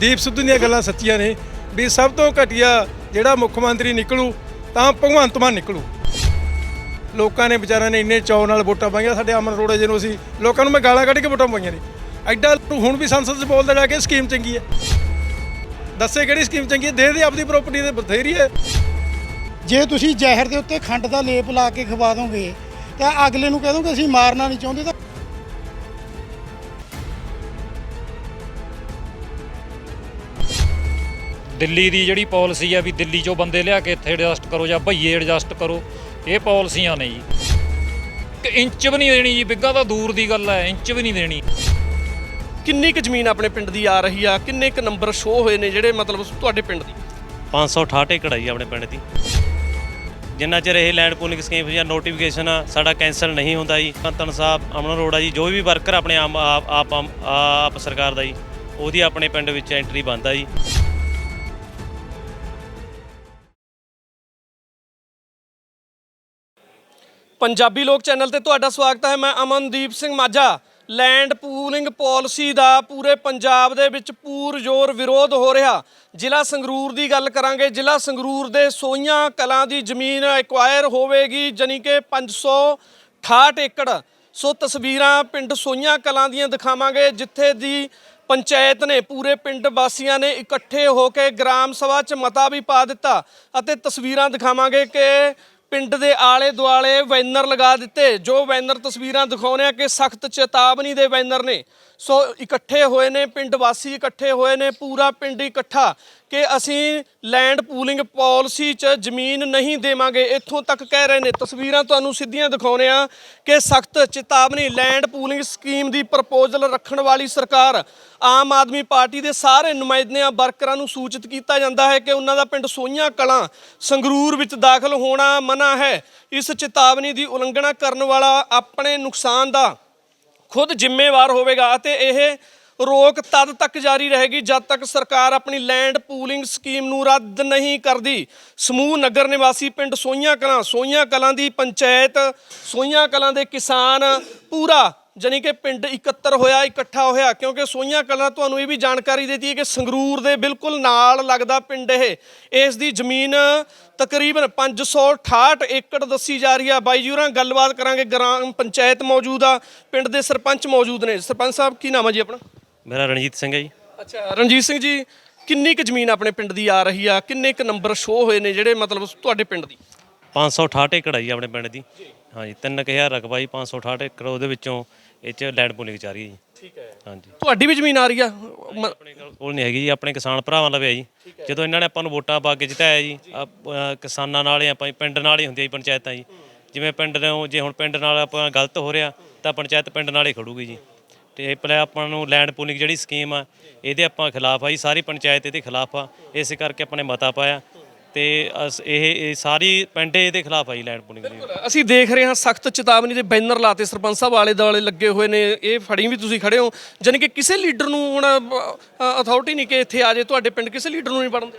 ਦੀਪ ਸਿੱਧੂ ਦੀਆਂ ਗੱਲਾਂ ਸੱਚੀਆਂ ਨੇ ਵੀ ਸਭ ਤੋਂ ਘਟੀਆ ਜਿਹੜਾ ਮੁੱਖ ਮੰਤਰੀ ਨਿਕਲੂ ਤਾਂ ਭਗਵੰਤ ਮਾਨ ਨਿਕਲੂ। ਲੋਕਾਂ ਨੇ ਵਿਚਾਰਿਆਂ ਨੇ ਇੰਨੇ ਚੌ ਨਾਲ ਵੋਟਾਂ ਪਾਈਆਂ, ਸਾਡੇ ਅਮਨ ਅਰੋੜਾ ਜੀ ਨੂੰ ਅਸੀਂ ਲੋਕਾਂ ਨੂੰ ਮੈਂ ਗਾਲਾਂ ਕੱਢ ਕੇ ਵੋਟਾਂ ਪਾਈਆਂ ਨੇ। ਐਡਾ ਤੂੰ ਹੁਣ ਵੀ ਸੰਸਦ 'ਚ ਬੋਲਦਾ ਜਾ ਕੇ ਸਕੀਮ ਚੰਗੀ ਹੈ। ਦੱਸੇ ਕਿਹੜੀ ਸਕੀਮ ਚੰਗੀ ਹੈ? ਦੇ ਦੇ ਆਪਦੀ ਪ੍ਰਾਪਰਟੀ ਤੇ ਬਥੇਰੀ ਹੈ। ਜੇ ਤੁਸੀਂ ਜ਼ਹਿਰ ਦੇ ਉੱਤੇ ਖੰਡ ਦਾ ਲੇਪ ਲਾ ਕੇ ਖਵਾ ਦੋਗੇ, ਤਾਂ ਅਗਲੇ ਨੂੰ ਕਹਿ ਦੋਗੇ ਅਸੀਂ ਮਾਰਨਾ ਨਹੀਂ ਚਾਹੁੰਦੇ ਤਾਂ ਦਿੱਲੀ ਦੀ ਜਿਹੜੀ ਪਾਲਿਸੀ ਆ ਵੀ ਦਿੱਲੀ ਚੋਂ ਬੰਦੇ ਲਿਆ ਕੇ ਇੱਥੇ ਐਡਜਸਟ ਕਰੋ ਜਾਂ ਭਈਏ ਐਡਜਸਟ ਕਰੋ ਇਹ ਪਾਲਿਸੀਆਂ ਨੇ ਜੀ। ਇੱਕ ਇੰਚ ਵੀ ਨਹੀਂ ਦੇਣੀ ਜੀ ਬਿੱਗਾ ਤਾਂ ਦੂਰ ਦੀ ਗੱਲ ਹੈ ਇੰਚ ਵੀ ਨਹੀਂ ਦੇਣੀ। ਕਿੰਨੀ ਕੁ ਜ਼ਮੀਨ ਆਪਣੇ ਪਿੰਡ ਦੀ ਆ ਰਹੀ ਆ? ਕਿੰਨੇ ਕੁ ਨੰਬਰ ਸ਼ੋ ਹੋਏ ਨੇ ਜਿਹੜੇ ਮਤਲਬ ਤੁਹਾਡੇ ਪਿੰਡ ਦੀ? 568 ਏਕੜ ਆਈ ਆਪਣੇ ਪਿੰਡ ਦੀ। ਜਿੰਨਾ ਚਿਰ ਇਹ ਲੈਂਡ ਪੂਲਿੰਗ ਸਕੀਮ ਜਾਂ ਨੋਟੀਫਿਕੇਸ਼ਨ ਸਾਡਾ ਕੈਂਸਲ ਨਹੀਂ ਹੁੰਦਾ ਜੀ। ਕੰਤਨ ਸਾਹਿਬ ਅਮਨ ਅਰੋੜਾ ਜੀ ਜੋ ਵੀ ਵਰਕਰ ਆਪਣੇ ਆਮ ਆਪ ਆਪ ਆਪ ਸਰਕਾਰ ਦਾ ਜੀ ਉਹਦੀ ਆਪਣੇ ਪਿੰਡ ਵਿੱਚ ਐਂਟਰੀ ਬੰਦਾ ਜੀ। ਪੰਜਾਬੀ ਲੋਕ ਚੈਨਲ ਤੇ ਤੁਹਾਡਾ ਸਵਾਗਤ ਹੈ। ਮੈਂ Amandeep Singh Majha. Land pooling policy ਦਾ ਪੂਰੇ ਪੰਜਾਬ ਦੇ ਵਿੱਚ ਪੂਰ ਜ਼ੋਰ ਵਿਰੋਧ ਹੋ ਰਿਹਾ। ਜ਼ਿਲ੍ਹਾ ਸੰਗਰੂਰ ਦੀ ਗੱਲ ਕਰਾਂਗੇ। ਜ਼ਿਲ੍ਹਾ ਸੰਗਰੂਰ ਦੇ ਸੋਈਆਂ ਕਲਾਂ ਦੀ ਜ਼ਮੀਨ ਐਕਵਾਇਰ ਹੋਵੇਗੀ, ਜਾਣੀ ਕਿ 568 ਏਕੜ। ਸੋ ਤਸਵੀਰਾਂ ਪਿੰਡ ਸੋਈਆਂ ਕਲਾਂ ਦੀਆਂ ਦਿਖਾਵਾਂਗੇ, ਜਿੱਥੇ ਦੀ ਪੰਚਾਇਤ ਨੇ ਪੂਰੇ ਪਿੰਡ ਵਾਸੀਆਂ ਨੇ ਇਕੱਠੇ ਹੋ ਕੇ ਗ੍ਰਾਮ ਸਭਾ 'ਚ ਮਤਾ ਵੀ ਪਾ ਦਿੱਤਾ। ਅਤੇ ਤਸਵੀਰਾਂ ਦਿਖਾਵਾਂਗੇ ਕਿ ਪਿੰਡ ਦੇ ਆਲੇ ਦੁਆਲੇ ਬੈਨਰ ਲਗਾ ਦਿੱਤੇ। ਜੋ ਬੈਨਰ ਤਸਵੀਰਾਂ ਦਿਖਾਉਂਦੇ ਆ ਕਿ ਸਖਤ ਚੇਤਾਵਨੀ ਦੇ ਬੈਨਰ ਨੇ। ਸੋ ਇਕੱਠੇ ਹੋਏ ਨੇ, ਪਿੰਡ ਵਾਸੀ ਇਕੱਠੇ ਹੋਏ ਨੇ, ਪੂਰਾ ਪਿੰਡ ਇਕੱਠਾ ਕਿ ਅਸੀਂ ਲੈਂਡ ਪੂਲਿੰਗ ਪਾਲਿਸੀ 'ਚ ਜ਼ਮੀਨ ਨਹੀਂ ਦੇਵਾਂਗੇ। ਇੱਥੋਂ ਤੱਕ ਕਹਿ ਰਹੇ ਨੇ, ਤਸਵੀਰਾਂ ਤੁਹਾਨੂੰ ਸਿੱਧੀਆਂ ਦਿਖਾਉਂਦੇ ਆ ਕਿ ਸਖਤ ਚੇਤਾਵਨੀ ਲੈਂਡ ਪੂਲਿੰਗ ਸਕੀਮ ਦੀ ਪ੍ਰਪੋਜ਼ਲ ਰੱਖਣ ਵਾਲੀ ਸਰਕਾਰ ਆਮ ਆਦਮੀ ਪਾਰਟੀ ਦੇ ਸਾਰੇ ਨੁਮਾਇੰਦਿਆਂ, ਵਰਕਰਾਂ ਨੂੰ ਸੂਚਿਤ ਕੀਤਾ ਜਾਂਦਾ ਹੈ ਕਿ ਉਹਨਾਂ ਦਾ ਪਿੰਡ ਸੋਈਆਂ ਕਲਾਂ, ਸੰਗਰੂਰ ਵਿੱਚ ਦਾਖਲ ਹੋਣਾ ਮਨਾ ਹੈ। ਇਸ ਚੇਤਾਵਨੀ ਦੀ ਉਲੰਘਣਾ ਕਰਨ ਵਾਲਾ ਆਪਣੇ ਨੁਕਸਾਨ ਦਾ ਖੁਦ ਜ਼ਿੰਮੇਵਾਰ ਹੋਵੇਗਾ ਅਤੇ ਇਹ ਰੋਕ ਤਦ ਤੱਕ ਜਾਰੀ ਰਹੇਗੀ ਜਦ ਤੱਕ ਸਰਕਾਰ ਆਪਣੀ ਲੈਂਡ ਪੂਲਿੰਗ ਸਕੀਮ ਨੂੰ ਰੱਦ ਨਹੀਂ ਕਰਦੀ। ਸਮੂਹ ਨਗਰ ਨਿਵਾਸੀ ਪਿੰਡ ਸੋਈਆਂ ਕਲਾਂ ਸੋਈਆਂ ਕਲਾਂ ਦੀ ਪੰਚਾਇਤ ਸੋਈਆਂ ਕਲਾਂ ਦੇ ਕਿਸਾਨ ਪੂਰਾ ਜਾਣੀ ਕਿ ਪਿੰਡ ਇਕੱਤਰ ਹੋਇਆ ਇਕੱਠਾ ਹੋਇਆ ਕਿਉਂਕਿ ਸੋਈਆਂ ਕਲਾਂ ਤੁਹਾਨੂੰ ਇਹ ਵੀ ਜਾਣਕਾਰੀ ਦਿੱਤੀ ਹੈ ਕਿ ਸੰਗਰੂਰ ਦੇ ਬਿਲਕੁਲ ਨਾਲ ਲੱਗਦਾ ਪਿੰਡ ਇਹ। ਇਸ ਦੀ ਜ਼ਮੀਨ ਤਕਰੀਬਨ 568 ਏਕੜ ਦੱਸੀ ਜਾ ਰਹੀ ਆ। ਬਾਈ ਜੀ ਹੋਰਾਂ ਗੱਲਬਾਤ ਕਰਾਂਗੇ। ਗ੍ਰਾਮ ਪੰਚਾਇਤ ਮੌਜੂਦ ਆ ਪਿੰਡ ਦੇ ਸਰਪੰਚ ਮੌਜੂਦ ਨੇ। ਸਰਪੰਚ ਸਾਹਿਬ ਕੀ ਨਾਮ ਹੈ ਜੀ ਆਪਣਾ? ਮੇਰਾ ਰਣਜੀਤ ਸਿੰਘ ਹੈ ਜੀ। ਅੱਛਾ ਰਣਜੀਤ ਸਿੰਘ ਜੀ ਕਿੰਨੀ ਕੁ ਜ਼ਮੀਨ ਆਪਣੇ ਪਿੰਡ ਦੀ ਆ ਰਹੀ ਆ? ਕਿੰਨੇ ਕੁ ਨੰਬਰ ਸ਼ੋ ਹੋਏ ਨੇ ਜਿਹੜੇ ਮਤਲਬ ਤੁਹਾਡੇ ਪਿੰਡ ਦੀ? 568 ਏਕੜ ਆਈ ਆਪਣੇ ਪਿੰਡ ਦੀ। ਹਾਂਜੀ 3000 ਰਕਬਾ ਜੀ 568 ਏਕੜ ਉਹਦੇ ਵਿੱਚੋਂ ਇਹ ਚ ਲੈਂਡ ਪੂਲਿੰਗ ਚ ਆ ਰਹੀ ਹੈ ਜੀ। ਠੀਕ ਹੈ। ਹਾਂਜੀ। ਤੁਹਾਡੀ ਵੀ ਜ਼ਮੀਨ ਆ ਰਹੀ ਆ? ਮ- ਆਪਣੇ ਕੋਲ ਨਹੀਂ ਹੈਗੀ ਜੀ ਆਪਣੇ ਕਿਸਾਨ ਭਰਾਵਾਂ ਲਵੇ ਆ ਜੀ। ਜਦੋਂ ਇਹਨਾਂ ਨੇ ਆਪਾਂ ਨੂੰ ਵੋਟਾਂ ਪਾ ਕੇ ਜਿਤਾਇਆ ਜੀ ਆਪ- ਅਹ ਕਿਸਾਨਾਂ ਨਾਲ ਹੀ ਆਪਾਂ ਪਿੰਡ ਨਾਲ ਹੀ ਹੁੰਦੀਆਂ ਜੀ ਪੰਚਾਇਤਾਂ ਜੀ। ਜਿਵੇਂ ਪਿੰਡ ਨੂੰ ਜੇ ਹੁਣ ਪਿੰਡ ਨਾਲ ਆਪਾਂ ਗਲਤ ਹੋ ਰਿਹਾ ਤਾਂ ਪੰਚਾਇਤ ਪਿੰਡ ਨਾਲ ਹੀ ਖੜੂਗੀ ਜੀ। ਤੇ ਪਹਿਲੇ ਆਪਾਂ ਨੂੰ ਲੈਂਡ ਪੂਲਿੰਗ ਜਿਹੜੀ ਸਕੀਮ ਆ ਇਹਦੇ ਆਪਾਂ ਖਿਲਾਫ ਆ ਜੀ ਸਾਰੀ ਪੰਚਾਇਤ ਇਹਦੇ ਖਿਲਾਫ ਆ। ਇਸੇ ਕਰਕੇ ਆਪਾਂ ਨੇ ਮਤਾ ਪਾਇਆ। ਤੇ ਅਸ- ਇਹ ਇਹ ਸਾਰੀ ਪਿੰਡ ਇਹਦੇ ਖਿਲਾਫ ਆ ਜੀ ਲੈਂਡ ਪੂਲਿੰਗ ਦੀ ਅਸੀਂ ਦੇਖ ਰਹੇ ਹਾਂ ਸਖਤ ਚੇਤਾਵਨੀ ਦੇ ਬੈਨਰ ਲਾਤੇ ਸਰਪੰਚ ਸਾਹਿਬ ਆਲੇ ਦੁਆਲੇ ਲੱਗੇ ਹੋਏ ਨੇ ਇਹ ਫੜੀ ਵੀ ਤੁਸੀਂ ਖੜੇ ਹੋ। ਜਾਨੀ ਕਿ ਕਿਸੇ ਲੀਡਰ ਨੂੰ ਹੁਣ ਅਥਾਰਟੀ ਨਹੀਂ ਕਿ ਇੱਥੇ ਆ ਜੇ ਤੁਹਾਡੇ ਪਿੰਡ ਕਿਸੇ ਲੀਡਰ ਨੂੰ ਨਹੀਂ ਪੜਨ ਦੇ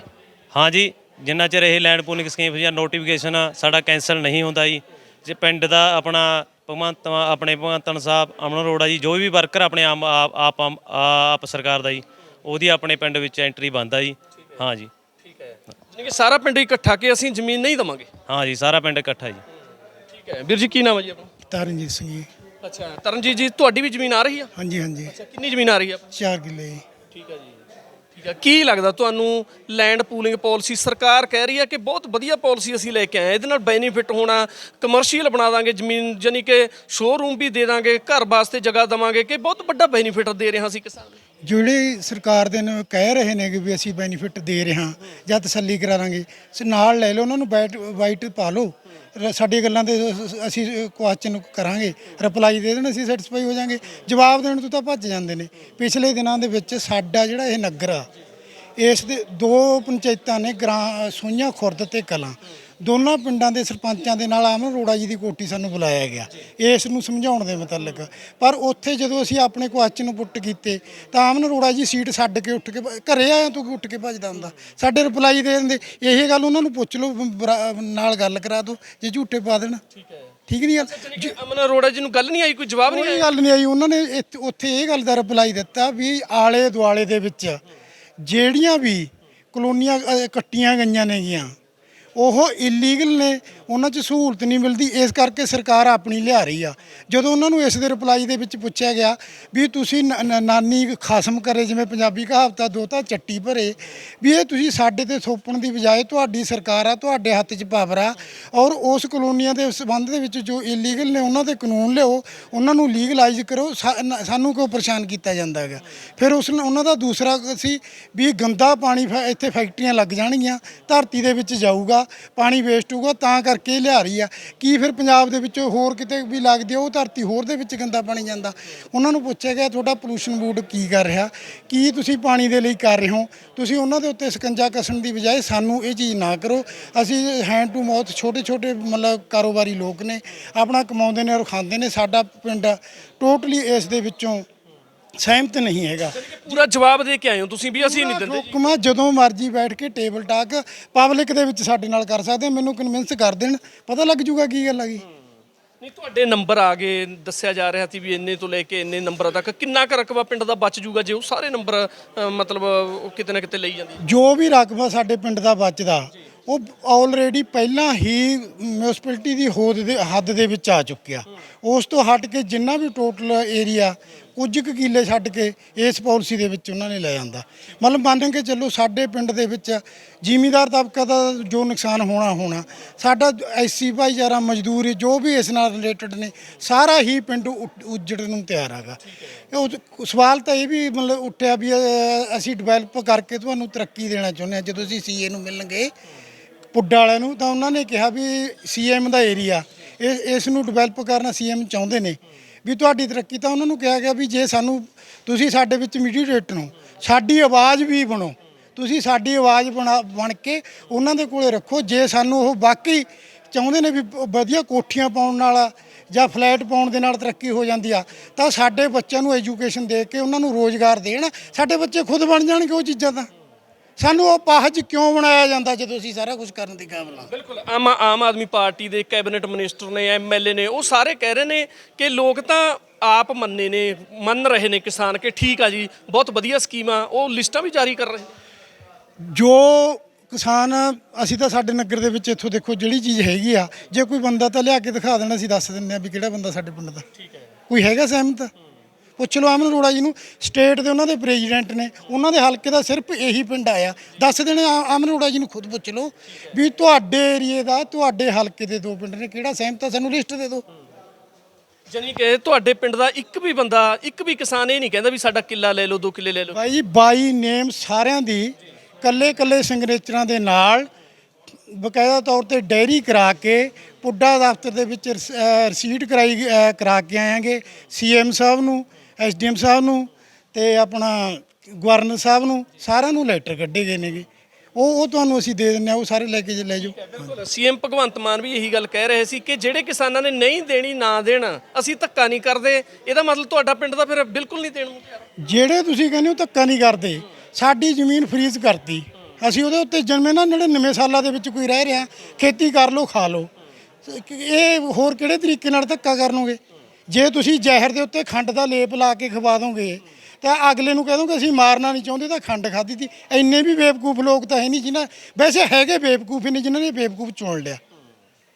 ਹਾਂ ਜੀ ਜਿੰਨਾ ਚਿਰ ਇਹ ਲੈਂਡ ਪੂਲਿੰਗ ਸਕੀਮ ਜਾਂ ਨੋਟੀਫਿਕੇਸ਼ਨ ਸਾਡਾ ਕੈਂਸਲ ਨਹੀਂ ਹੁੰਦਾ ਜੀ। ਜੇ ਪਿੰਡ ਦਾ ਆਪਣਾ ਭਗਵੰਤ ਮਾਨ- ਆਪਣੇ ਭਗਵੰਤਨ ਸਾਹਿਬ ਅਮਨ ਅਰੋੜਾ ਜੀ ਜੋ ਵੀ ਵਰਕਰ ਆਪਣੇ ਆਮ ਆਪ ਆਪ ਆਪ ਸਰਕਾਰ ਦਾ ਜੀ ਉਹਦੀ ਆਪਣੇ ਪਿੰਡ ਵਿੱਚ ਐਂਟਰੀ ਬੰਦਾ ਜੀ। ਹਾਂ ਜਾਨੀ ਕਿ ਸਾਰਾ ਪਿੰਡ ਇਕੱਠਾ ਕਿ ਅਸੀਂ ਜ਼ਮੀਨ ਨਹੀਂ ਦਵਾਂਗੇ? ਹਾਂ ਜੀ ਸਾਰਾ ਪਿੰਡ ਇਕੱਠਾ ਜੀ। ਠੀਕ ਹੈ। ਵੀਰ ਜੀ ਕੀ ਨਾਮ ਹੈ ਜੀ ਆਪਣਾ? ਤਰਨਜੀਤ ਸਿੰਘ ਜੀ। ਅੱਛਾ ਤਰਨਜੀਤ ਜੀ ਤੁਹਾਡੀ ਵੀ ਜ਼ਮੀਨ ਆ ਰਹੀ ਆ? ਹਾਂਜੀ ਹਾਂਜੀ। ਅੱਛਾ ਕਿੰਨੀ ਜ਼ਮੀਨ ਆ ਰਹੀ ਆ? 4 ਕਿੱਲੇ ਜੀ। ਠੀਕ ਹੈ ਜੀ। ਠੀਕ ਹੈ। ਕੀ ਲੱਗਦਾ ਤੁਹਾਨੂੰ ਲੈਂਡ ਪੂਲਿੰਗ ਪਾਲਿਸੀ ਸਰਕਾਰ ਕਹਿ ਰਹੀ ਹੈ ਕਿ ਬਹੁਤ ਵਧੀਆ ਪਾਲਿਸੀ ਅਸੀਂ ਲੈ ਕੇ ਆਏ ਹਾਂ। ਇਹਦੇ ਨਾਲ ਬੈਨੀਫਿਟ ਹੋਣਾ ਕਮਰਸ਼ੀਅਲ ਬਣਾ ਦਾਂਗੇ ਜ਼ਮੀਨ ਜਾਨੀ ਕਿ ਸ਼ੋਰੂਮ ਵੀ ਦੇ ਦਾਂਗੇ ਘਰ ਵਾਸਤੇ ਜਗ੍ਹਾ ਦਵਾਂਗੇ ਕਿ ਬਹੁਤ ਵੱਡਾ ਬੈਨੀਫਿਟ ਦੇ ਰਹੇ ਹਾਂ ਅਸੀਂ ਕਿਸਾਨ। ਨੂੰ ਜਿਹੜੇ ਸਰਕਾਰ ਦੇ ਨੂੰ ਕਹਿ ਰਹੇ ਨੇ ਕਿ ਵੀ ਅਸੀਂ ਬੈਨੀਫਿਟ ਦੇ ਰਹੇ ਹਾਂ, ਜਾਂ ਤਸੱਲੀ ਕਰਾ ਲਾਂਗੇ ਸ- ਨਾਲ ਲੈ ਲਓ, ਉਹਨਾਂ ਨੂੰ ਬੈਟ ਵਾਈਟ ਪਾ ਲਓ। ਰ- ਸਾਡੀ ਗੱਲਾਂ ਦੇ ਅਸ- ਅਸੀਂ ਕੁਐਸਚਨ ਕਰਾਂਗੇ ਰਿਪਲਾਈ ਦੇ ਦੇਣ, ਅਸੀਂ ਸੈਟੀਸਫਾਈ ਹੋ ਜਾਾਂਗੇ। ਜਵਾਬ ਦੇਣ ਤੋਂ ਤਾਂ ਭੱਜ ਜਾਂਦੇ ਨੇ। ਪਿਛਲੇ ਦਿਨਾਂ ਦੇ ਵਿੱਚ ਸਾਡਾ ਜਿਹੜਾ ਇਹ ਨਗਰ ਆ, ਇਸ ਦੇ ਦੋ ਪੰਚਾਇਤਾਂ ਨੇ ਗ੍ਰਾਂ ਸੋਈਆਂ ਖੁਰਦ ਤੇ ਕਲਾਂ। ਦੋਨਾਂ ਪਿੰਡਾਂ ਦੇ ਸਰਪੰਚਾਂ ਦੇ ਨਾਲ ਆਮਨ ਅਰੋੜਾ ਜੀ ਦੀ ਕੋਠੀ ਸਾਨੂੰ ਬੁਲਾਇਆ ਗਿਆ। ਇਸ ਨੂੰ ਸਮਝਾਉਣ ਦੇ ਮੁਤਲਕ। ਪਰ ਉੱਥੇ ਜਦੋਂ ਅਸੀਂ ਆਪਣੇ ਕੁਐਸਚਨ ਨੂੰ ਪੁੱਟ ਕੀਤੇ ਤਾਂ ਆਮਨ ਅਰੋੜਾ ਜੀ ਸੀਟ ਛੱਡ ਕੇ ਉੱਠ ਕੇ ਘਰੇ ਆਇਆ ਤੂੰ ਉੱਠ ਕੇ ਭੱਜਦਾ ਹੁੰਦਾ? ਸਾਡੇ ਰਿਪਲਾਈ ਦੇ ਦਿੰਦੇ ਇਹ ਗੱਲ ਉਹਨਾਂ ਨੂੰ ਪੁੱਛ ਲਓ ਨਾਲ ਗੱਲ ਕਰਾ ਦਿਓ ਜੇ ਝੂਠੇ ਪਾ ਦੇਣ। ਠੀਕ ਹੈ। ਠੀਕ ਨਹੀਂ ਗੱਲ ਜਾਨੀ ਕਿ ਅਮਨ ਅਰੋੜਾ ਜੀ ਨੂੰ ਗੱਲ ਨਹੀਂ ਆਈ ਕੋਈ ਜਵਾਬ ਨਹੀਂ ਕੋਈ ਗੱਲ ਨਹੀਂ ਆਈ। ਉਹਨਾਂ ਨੇ ਉੱਥੇ ਇਹ ਗੱਲ ਦਾ ਰਿਪਲਾਈ ਦਿੱਤਾ ਵੀ ਆਲੇ ਦੁਆਲੇ ਦੇ ਵਿੱਚ ਜਿਹੜੀਆਂ ਵੀ ਕਲੋਨੀਆਂ ਕੱਟੀਆਂ ਗਈਆਂ ਨੇਗੀਆਂ ਉਹ ਇਲੀਗਲ ਨੇ। ਉਹਨਾਂ 'ਚ ਸਹੂਲਤ ਨਹੀਂ ਮਿਲਦੀ, ਇਸ ਕਰਕੇ ਸਰਕਾਰ ਆਪਣੀ ਲਿਆ ਰਹੀ ਆ। ਜਦੋਂ ਉਹਨਾਂ ਨੂੰ ਇਸ ਦੇ ਰਿਪਲਾਈ ਦੇ ਵਿੱਚ ਪੁੱਛਿਆ ਗਿਆ ਵੀ ਤੁਸੀਂ ਨ- ਨ- ਨਾਨੀ ਖਾਸਮ ਕਰੇ, ਜਿਵੇਂ ਪੰਜਾਬੀ ਕਹਾਵਤ ਆ ਦੋ ਚੱਟੀ ਭਰੇ, ਵੀ ਇਹ ਤੁਸੀਂ ਸਾਡੇ ਤੇ ਥੋਪਣ ਦੀ ਬਜਾਏ ਤੁਹਾਡੀ ਸਰਕਾਰ ਆ, ਤੁਹਾਡੇ ਹੱਥ 'ਚ ਪਾਵਰ ਆ, ਔਰ ਉਸ ਕਲੋਨੀਆਂ ਦੇ ਸੰਬੰਧ ਦੇ ਵਿੱਚ ਜੋ ਇਲੀਗਲ ਨੇ, ਉਹਨਾਂ 'ਤੇ ਕਾਨੂੰਨ ਲਿਓ ਉਹਨਾਂ ਨੂੰ ਲੀਗਲਾਈਜ਼ ਕਰੋ, ਸਾ- ਨ- ਸਾਨੂੰ ਕਿਉਂ ਪਰੇਸ਼ਾਨ ਕੀਤਾ ਜਾਂਦਾ ਹੈਗਾ? ਫਿਰ ਉਸ ਨੇ, ਉਹਨਾਂ ਦਾ ਦੂਸਰਾ ਸੀ ਵੀ ਗੰਦਾ ਪਾਣੀ ਫੈ- ਇੱਥੇ ਫੈਕਟਰੀਆਂ ਲੱਗ ਜਾਣਗੀਆਂ, ਧਰਤੀ ਦੇ ਵਿੱਚ ਜਾਊਗਾ, ਪਾਣੀ ਵੇਸਟ ਹੋਊਗਾ, ਤਾਂ ਕਰਕੇ ਇਹ ਲਿਆ ਰਹੀ ਆ। ਕੀ ਫਿਰ ਪੰਜਾਬ ਦੇ ਵਿੱਚ ਹੋਰ ਕਿਤੇ ਵੀ ਲੱਗਦੀ ਆ, ਉਹ ਧਰਤੀ ਹੋਰ ਦੇ ਵਿੱਚ ਗੰਦਾ ਪਾਣੀ ਜਾਂਦਾ। ਉਹਨਾਂ ਨੂੰ ਪੁੱਛਿਆ ਗਿਆ, ਤੁਹਾਡਾ ਪੋਲੂਸ਼ਨ ਬੋਰਡ ਕੀ ਕਰ ਰਿਹਾ? ਕੀ ਤੁਸੀਂ ਪਾਣੀ ਦੇ ਲਈ ਕਰ ਰਹੇ ਹੋ? ਤੁਸੀਂ ਉਹਨਾਂ ਦੇ ਉੱਤੇ ਸਕੰਜਾ ਕੱਸਣ ਦੀ ਬਜਾਏ ਸਾਨੂੰ ਇਹ ਚੀਜ਼ ਨਾ ਕਰੋ। ਅਸੀਂ ਹੈਂਡ ਟੂ ਮਾਊਥ ਛੋਟੇ ਛੋਟੇ ਮਤਲਬ ਕਾਰੋਬਾਰੀ ਲੋਕ ਨੇ। ਆਪਣਾ ਕਮਾਉਂਦੇ ਨੇ ਔਰ ਖਾਂਦੇ ਨੇ। ਸਾਡਾ ਪਿੰਡ ਟੋਟਲੀ ਇਸ ਦੇ ਵਿੱਚੋਂ ਸਹਿਮਤ ਨਹੀਂ ਹੈਗਾ। ਪੂਰਾ ਜਵਾਬ ਦੇ ਕੇ ਆਏ ਹੋ ਤੁਸੀਂ ਵੀ ਅਸੀਂ ਨਹੀਂ ਦਿੰਦੇ। ਹੁਕਮਾ ਜਦੋਂ ਮਰਜ਼ੀ ਬੈਠ ਕੇ ਟੇਬਲ ਟਾਕ ਪਬਲਿਕ ਦੇ ਵਿੱਚ ਸਾਡੇ ਨਾਲ ਕਰ ਸਕਦੇ ਮੈਨੂੰ ਕਨਵਿੰਸ ਕਰ ਦੇਣ ਪਤਾ ਲੱਗ ਜੂਗਾ ਕੀ ਗੱਲ ਹੈਗੀ ਨਹੀਂ ਤੁਹਾਡੇ ਨੰਬਰ ਆ ਗਏ ਦੱਸਿਆ ਜਾ ਰਿਹਾ ਸੀ ਵੀ ਇੰਨੇ ਤੋਂ ਲੈ ਕੇ ਇੰਨੇ ਨੰਬਰਾਂ ਤੱਕ ਕਿੰਨਾ ਕੁ ਰਕਬਾ ਪਿੰਡ ਦਾ ਬਚ ਜੂਗਾ ਜੇ ਉਹ ਸਾਰੇ ਨੰਬਰ ਅ, ਮਤਲਬ ਉਹ ਕਿਤੇ ਨਾ ਕਿਤੇ ਲਈ ਜਾਂਦੀ। ਜੋ ਵੀ ਰਕਬਾ ਸਾਡੇ ਪਿੰਡ ਦਾ ਬਚਦਾ ਉਹ ਆਲਰੇਡੀ ਪਹਿਲਾਂ ਹੀ ਮਿਊਨਿਸਪੈਲਿਟੀ ਦੀ ਹੋਦ ਦੇ ਹੱਦ ਦੇ ਵਿੱਚ ਆ ਚੁੱਕਿਆ। ਉਸ ਤੋਂ ਹਟ ਕੇ ਜਿੰਨਾ ਵੀ ਟੋਟਲ ਏਰੀਆ ਕੁਝ ਕੁ ਕਿੱਲੇ ਛੱਡ ਕੇ ਇਸ ਪਾਲਿਸੀ ਦੇ ਵਿੱਚ ਉਹਨਾਂ ਨੇ ਲੈ ਜਾਂਦਾ ਮਤਲਬ ਮੰਨ ਕੇ ਚੱਲੋ ਸਾਡੇ ਪਿੰਡ ਦੇ ਵਿੱਚ ਜ਼ਿਮੀਦਾਰ ਤਬਕਾ ਦਾ ਜੋ ਨੁਕਸਾਨ ਹੋਣਾ ਹੋਣਾ। ਸਾਡਾ ਐਸੀ ਭਾਈਚਾਰਾ ਮਜ਼ਦੂਰ ਜੋ ਵੀ ਇਸ ਨਾਲ ਰਿਲੇਟਡ ਨੇ, ਸਾਰਾ ਹੀ ਪਿੰਡ ਉੱਡ- ਉੱਜੜਨ ਨੂੰ ਤਿਆਰ ਹੈਗਾ। ਉਹ ਸਵਾਲ ਤਾਂ ਇਹ ਵੀ ਮਤਲਬ ਉੱਠਿਆ ਵੀ ਅਸੀਂ ਡਿਵੈਲਪ ਕਰਕੇ ਤੁਹਾਨੂੰ ਤਰੱਕੀ ਦੇਣਾ ਚਾਹੁੰਦੇ ਹਾਂ। ਜਦੋਂ ਅਸੀਂ ਸੀਏ ਨੂੰ ਮਿਲਣਗੇ ਪੁੱਡਾ ਵਾਲਿਆਂ ਨੂੰ, ਤਾਂ ਉਹਨਾਂ ਨੇ ਕਿਹਾ ਵੀ ਸੀਐਮ ਦਾ ਏਰੀਆ ਇਸ ਇਸ ਨੂੰ ਡਿਵੈਲਪ ਕਰਨਾ ਸੀਐਮ ਚਾਹੁੰਦੇ ਨੇ। ਵੀ ਤੁਹਾਡੀ ਤਰੱਕੀ ਤਾਂ ਉਹਨਾਂ ਨੂੰ ਕਿਹਾ ਗਿਆ ਵੀ ਜੇ ਸਾਨੂੰ, ਤੁਸੀਂ ਸਾਡੇ ਵਿੱਚ ਮੀਡੀਏਟਰ ਨੂੰ, ਸਾਡੀ ਆਵਾਜ਼ ਵੀ ਬਣੋ, ਤੁਸੀਂ ਸਾਡੀ ਆਵਾਜ਼ ਬਣਾ, ਬਣ ਕੇ ਉਹਨਾਂ ਦੇ ਕੋਲੇ ਰੱਖੋ, ਜੇ ਸਾਨੂੰ ਉਹ ਬਾਕੀ ਚਾਹੁੰਦੇ ਨੇ ਵੀ, ਵਧੀਆ ਕੋਠੀਆਂ ਪਾਉਣ ਨਾਲ ਜਾਂ ਫਲੈਟ ਪਾਉਣ ਦੇ ਨਾਲ ਤਰੱਕੀ ਹੋ ਜਾਂਦੀ ਆ, ਤਾਂ ਸਾਡੇ ਬੱਚਿਆਂ ਨੂੰ ਐਜੂਕੇਸ਼ਨ ਦੇ ਕੇ ਉਹਨਾਂ ਨੂੰ ਰੋਜ਼ਗਾਰ ਦੇਣ, ਸਾਡੇ ਬੱਚੇ ਖੁਦ ਬਣ ਜਾਣਗੇ ਉਹ ਚੀਜ਼ਾਂ ਤਾਂ। ਸਾਨੂੰ ਉਹ ਪਾਹਜ ਕਿਉਂ ਬਣਾਇਆ ਜਾਂਦਾ ਜਦੋਂ ਅਸੀਂ ਸਾਰਾ ਕੁਝ ਕਰਨ ਦੀ ਕਾਬਲ ਹਾਂ? ਬਿਲਕੁਲ ਆਮ ਆਮ ਆਦਮੀ ਪਾਰਟੀ ਦੇ ਕੈਬਨਿਟ ਮਿਨਿਸਟਰ ਨੇ ਐਮਐਲਏ ਨੇ ਉਹ ਸਾਰੇ ਕਹਿ ਰਹੇ ਨੇ ਕਿ ਲੋਕ ਤਾਂ ਆਪ ਮੰਨੇ ਨੇ ਮੰਨ ਰਹੇ ਨੇ ਕਿਸਾਨ ਕਿ ਠੀਕ ਆ ਜੀ ਬਹੁਤ ਵਧੀਆ ਸਕੀਮ ਆ ਉਹ ਲਿਸਟਾਂ ਵੀ ਜਾਰੀ ਕਰ ਰਹੇ। ਜੋ ਕਿਸਾਨ ਅਸੀਂ ਤਾਂ ਸਾਡੇ ਨਗਰ ਦੇ ਵਿੱਚ ਇੱਥੋਂ ਦੇਖੋ ਜਿਹੜੀ ਚੀਜ਼ ਹੈਗੀ ਆ ਜੇ ਕੋਈ ਬੰਦਾ ਤਾਂ ਲਿਆ ਕੇ ਦਿਖਾ ਦੇਣਾ ਅਸੀਂ ਦੱਸ ਦਿੰਦੇ ਆ ਵੀ ਕਿਹੜਾ ਬੰਦਾ ਸਾਡੇ ਪਿੰਡ ਦਾ। ਠੀਕ ਹੈ। ਕੋਈ ਹੈਗਾ ਸਹਿਮਤ? ਪੁੱਛ ਲਓ ਅਮਨ ਅਰੋੜਾ ਜੀ ਨੂੰ ਸਟੇਟ ਦੇ ਉਹਨਾਂ ਦੇ ਪ੍ਰੈਜ਼ੀਡੈਂਟ ਨੇ ਉਹਨਾਂ ਦੇ ਹਲਕੇ ਦਾ ਸਿਰਫ ਇਹੀ ਪਿੰਡ ਆਇਆ। ਦੱਸ ਦੇਣੇ ਅਮਨ ਅਰੋੜਾ ਜੀ ਨੂੰ ਖੁਦ ਪੁੱਛ ਲਓ ਵੀ ਤੁਹਾਡੇ ਏਰੀਏ ਦਾ ਤੁਹਾਡੇ ਹਲਕੇ ਦੇ ਦੋ ਪਿੰਡ ਨੇ ਕਿਹੜਾ ਸਹਿਮਤ ਆ? ਸਾਨੂੰ ਲਿਸਟ ਦੇ ਦਿਓ। ਜਾਨੀ ਕਿ ਤੁਹਾਡੇ ਪਿੰਡ ਦਾ ਇੱਕ ਵੀ ਬੰਦਾ ਇੱਕ ਵੀ ਕਿਸਾਨ ਇਹ ਨਹੀਂ ਕਹਿੰਦਾ ਵੀ ਸਾਡਾ ਕਿੱਲਾ ਲੈ ਲਓ ਦੋ ਕਿੱਲੇ ਲੈ ਲਓ। ਜੀ ਬਾਈ ਨੇਮ ਸਾਰਿਆਂ ਦੀ ਕੱਲੇ ਕੱਲੇ ਸਿਗਨੇਚਰਾਂ ਦੇ ਨਾਲ ਬਕਾਇਦਾ ਤੌਰ ਤੇ ਡੈਰੀ ਕਰਾ ਕੇ ਪੁੱਡਾ ਦਫ਼ਤਰ ਦੇ ਵਿੱਚ ਰਸ- ਅਹ ਰਸੀਦ ਕਰਾਈ ਕਰਾ ਕੇ ਆਏਗੇ ਸੀਐਮ ਸਾਹਿਬ ਨੂੰ ਐਸਡੀਐਮ ਸਾਹਿਬ ਨੂੰ ਤੇ ਆਪਣਾ ਗਵਰਨਰ ਸਾਹਿਬ ਨੂੰ ਸਾਰਿਆਂ ਨੂੰ ਲੈਟਰ ਕੱਢੇ ਗਏ ਨੇਗੇ। ਉਹ ਉਹ ਤੁਹਾਨੂੰ ਅਸੀਂ ਦੇ ਦਿੰਨੇ ਆ ਉਹ ਸਾਰੇ ਲੈ ਕੇ ਜੇ ਲੈ ਜਾਓ। ਬਿਲਕੁਲ ਸੀਐਮ ਭਗਵੰਤ ਮਾਨ ਵੀ ਇਹੀ ਗੱਲ ਕਹਿ ਰਹੇ ਸੀ ਕਿ ਜਿਹੜੇ ਕਿਸਾਨਾਂ ਨੇ ਨਹੀਂ ਦੇਣੀ ਨਾ ਦੇਣ ਅਸੀਂ ਧੱਕਾ ਨਹੀਂ ਕਰਦੇ। ਇਹਦਾ ਮਤਲਬ ਤੁਹਾਡਾ ਪਿੰਡ ਦਾ ਫਿਰ ਬਿਲਕੁਲ ਨਹੀਂ ਦੇਣ ਨੂੰ ਤਿਆਰ। ਜਿਹੜੇ ਤੁਸੀਂ ਕਹਿੰਦੇ ਹੋ ਧੱਕਾ ਨਹੀਂ ਕਰਦੇ ਸਾਡੀ ਜ਼ਮੀਨ ਫਰੀਜ਼ ਕਰਤੀ। ਅਸੀਂ ਉਹਦੇ ਉੱਤੇ ਜਨਮੇ ਨਾ 99 ਸਾਲਾਂ ਦੇ ਵਿੱਚ ਕੋਈ ਰਹਿ ਰਿਹਾ ਖੇਤੀ ਕਰ ਲਓ ਖਾ ਲਓ। ਇਹ ਹੋਰ ਕਿਹੜੇ ਤਰੀਕੇ ਨਾਲ ਧੱਕਾ ਕਰਨੋਗੇ? ਜੇ ਤੁਸੀਂ ਜ਼ਹਿਰ ਦੇ ਉੱਤੇ ਖੰਡ ਦਾ ਲੇਪ ਲਾ ਕੇ ਖਵਾ ਦੋਗੇ, ਤਾਂ ਅਗਲੇ ਨੂੰ ਕਹਿ ਦੋਗੇ ਅਸੀਂ ਮਾਰਨਾ ਨਹੀਂ ਚਾਹੁੰਦੇ, ਤਾਂ ਖੰਡ ਖਾਧੀ ਤੀ ਇੰਨੇ ਵੀ ਬੇਵਕੂਫ ਲੋਕ ਤਾਂ ਹੈ ਨਹੀਂ ਜਿਨ੍ਹਾਂ ਵੈਸੇ ਹੈਗੇ ਬੇਵਕੂਫ ਨੇ ਜਿਨ੍ਹਾਂ ਨੇ ਬੇਵਕੂਫ ਚੁਣ ਲਿਆ।